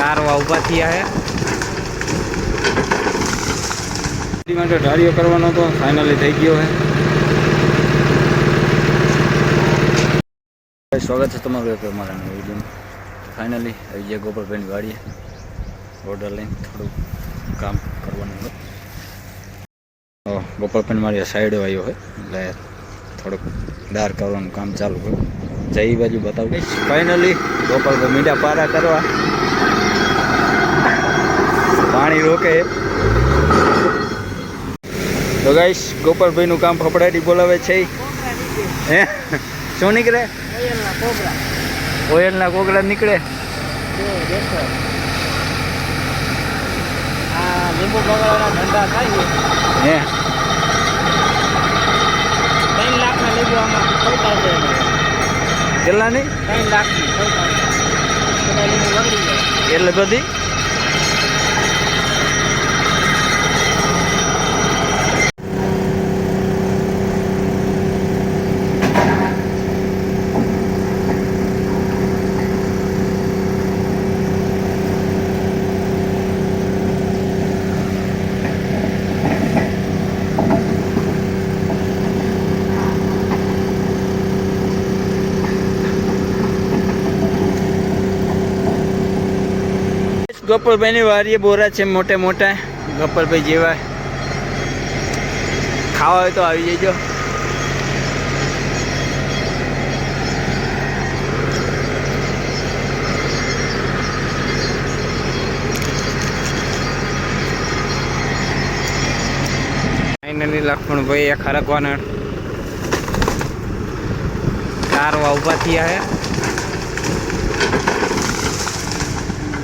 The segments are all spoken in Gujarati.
કારવા ઊભા થયા હે માટે ઢાળીઓ કરવાનો તો ફાઇનલી થઈ ગયો હે। સ્વાગત છે તમારું એક અમારા નવા વિડીયોમાં. ફાઇનલી આવી ગયા ગોપાલભાઈની વાડીએ ઓર્ડર લઈને થોડું કામ કરવાનું હોય તો ગોપાલભાઈ મારી સાઈડ આવ્યો હોય એટલે થોડુંક દાર કરવાનું કામ ચાલુ હોય જઈ બાજુ બતાવું. ગઈ ફાઇનલી ગોપાલભાઈ મીઠા પારા કરવા. પાણી રોકે. તો ગાઈશ ગોપાલભાઈનું કામ ફફડાટી બોલાવે છે. હે? શું નીકળે? ઓયલના કોકડા નીકળે. હે? ત્રણ લાખના લીંબુ આમાં ખોટા કેટલા નહીં ત્રણ જાય એટલે બધી ગોપાલભાઈની વારીએ બોરા છે મોટે મોટા. ગોપાલભાઈ જેવા. ખાવા હોય તો આવી જજો. ફાઇનલી લક્ષ્મણભાઈ એ ખરકવાના કારવા ઊભા થયા હે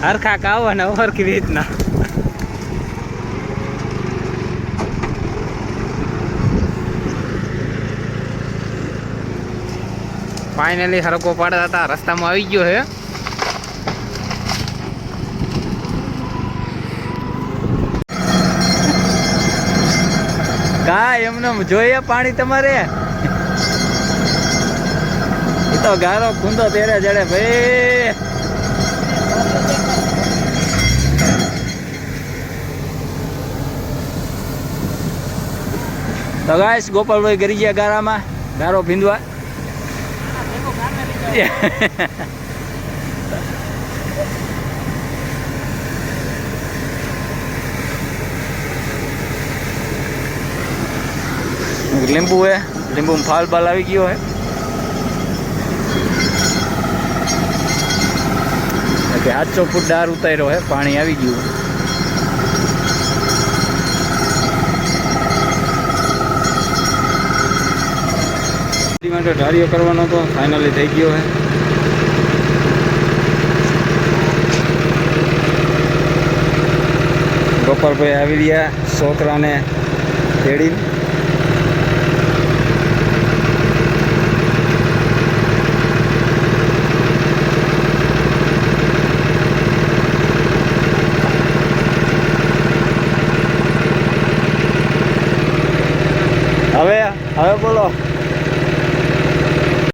હરખા અને હરખી રીતના. ફાઇનલી હરકો પાડતા હતા રસ્તામાં આવી ગયો હે. કા એમને જોઈએ પાણી તમારે? એ તો ગારો કુંદો તેરે જડે ભાઈ. તો ગાઈસ ગોપાલભાઈ ગરીજિયા ગારામાં, ગારો ભીંદવા લીંબુ હે લીંબુ ફાલ બાલ આવી ગયો હે. કે ફૂટ ડાર ઉતાર્યો હે, પાણી આવી ગયું. માટે ઢાળીઓ કરવાનો તો ફાઇનલી થઈ ગયો હે. ગોપાલભાઈ આવી રહ્યા છોકરાને તેડી હવે હવે બોલો.